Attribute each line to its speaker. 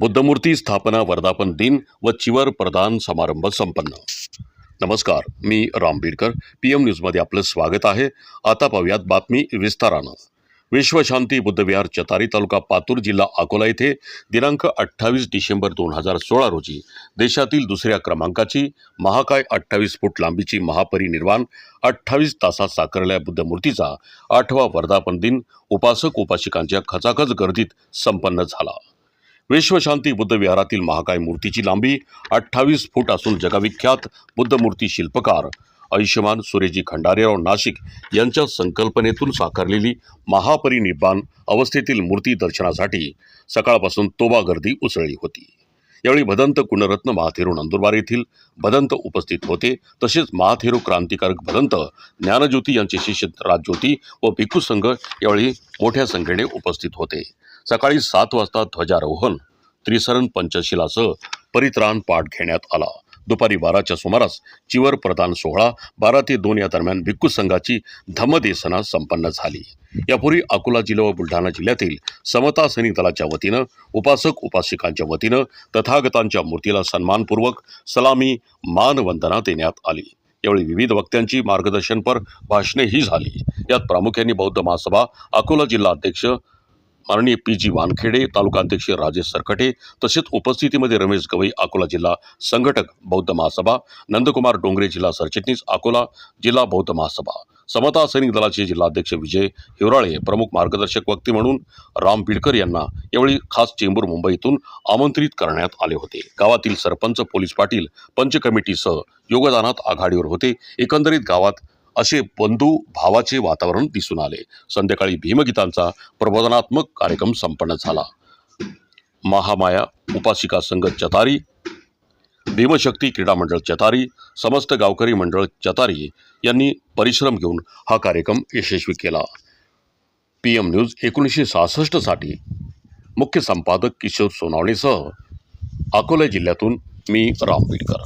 Speaker 1: बुद्धमूर्ती स्थापना वर्धापन दिन व चिवर प्रदान समारंभ संपन्न. नमस्कार मी राम बीडकर. पी एम न्यूजमध्ये आपलं स्वागत आहे. आता पाहूयात बातमी विस्तारानं. विश्वशांती बुद्धविहार चतारी तालुका पातूर जिल्हा अकोला येथे दिनांक अठ्ठावीस डिसेंबर दोन हजार सोळा रोजी देशातील दुसऱ्या क्रमांकाची महाकाय अठ्ठावीस फूट लांबीची महापरिनिर्वाण अठ्ठावीस तासात साकारल्या बुद्धमूर्तीचा आठवा वर्धापन दिन उपासक उपासिकांच्या खचाखच गर्दीत संपन्न झाला. विश्वशांती बुद्ध विहारातील महाकाय मूर्तीची लांबी अठ्ठावीस फूट असून जगविख्यात बुद्धमूर्ती शिल्पकार आयुष्यमान सुरेजी खंडारेराव नाशिक यांच्या संकल्पनेतून साकारलेली महापरिनिर्वाण अवस्थेतील मूर्ती दर्शनासाठी सकाळपासून तोबा गर्दी उसळली होती. यावेळी भदंत कुणरत्न महाथेरू नंदुरबार येथील भदंत उपस्थित होते. तसेच महाथेरू क्रांतिकारक भदंत ज्ञानज्योती यांचे शिष्य राजज्योती व भिक्खू संघ यावेळी मोठ्या संख्येने उपस्थित होते. सकाळी सात वाजता ध्वजारोहण त्रिसरण पंचशिलासह परित्राण पाठ घेण्यात आला. दुपारी बाराच्या सुमारास चिवर प्रदान सोहळा बारा ते दोन या दरम्यान भिक्खू संघाची धम्मदेसना संपन्न झाली. यापूर्वी अकोला जिल्हा व बुलढाणा जिल्ह्यातील समता सैनिक दलाच्या वतीनं उपासक उपासिकांच्या वतीनं तथागतांच्या मूर्तीला सन्मानपूर्वक सलामी मानवंदना देण्यात आली. यावेळी विविध वक्त्यांची मार्गदर्शनपर भाषणेही झाली. यात प्रामुख्याने बौद्ध महासभा अकोला जिल्हा अध्यक्ष माननीय पी जी वानखेडे तालुकाध्यक्ष राजेश सरकटे तसेच उपस्थितीमध्ये रमेश गवई अकोला जिल्हा संघटक बौद्ध महासभा नंदकुमार डोंगरे जिल्हा सरचिटणीस अकोला जिल्हा बौद्ध महासभा समता सैनिक दलाचे जिल्हाध्यक्ष विजय हिवराळे प्रमुख मार्गदर्शक वक्ते म्हणून राम बिडकर यांना यावेळी खास चेंबूर मुंबईतून आमंत्रित करण्यात आले होते. गावातील सरपंच पोलीस पाटील पंच कमिटीसह योगदानात आघाडीवर होते. एकंदरीत गावात असे बंधू भावाचे वातावरण दिसून आले. संध्याकाळी भीमगीतांचा प्रबोधनात्मक कार्यक्रम संपन्न झाला. महामाया उपासिका संघ चतारी भीमशक्ती क्रीडा मंडळ चतारी समस्त गावकरी मंडळ चतारी यांनी परिश्रम घेऊन हा कार्यक्रम यशस्वी केला. पी एम न्यूज एकोणीसशे सहासष्टसाठी मुख्य संपादक किशोर सोनावणेसह अकोला जिल्ह्यातून मी राम बीडकर